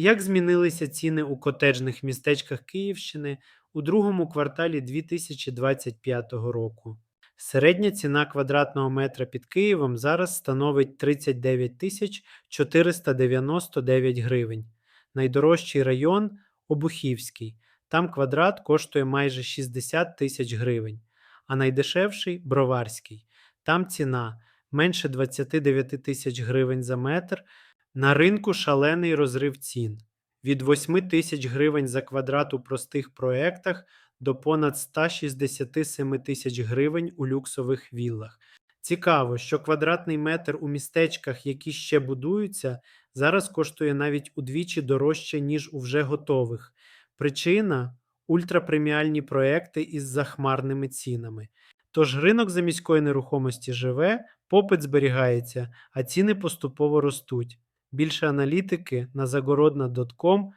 Як змінилися ціни у котеджних містечках Київщини у другому кварталі 2025 року? Середня ціна квадратного метра під Києвом зараз становить 39 тисяч 499 гривень. Найдорожчий район Обухівський. Там квадрат коштує майже 60 тисяч гривень, а найдешевший Броварський. Там ціна менше 29 тисяч гривень за метр. На ринку шалений розрив цін від 8 тисяч гривень за квадрат у простих проектах до понад 167 тисяч гривень у люксових віллах. Цікаво, що квадратний метр у містечках, які ще будуються, зараз коштує навіть удвічі дорожче, ніж у вже готових. Причина ультрапреміальні проекти із захмарними цінами. Тож ринок за міської нерухомості живе, попит зберігається, а ціни поступово ростуть. Більше аналітики на загородна.com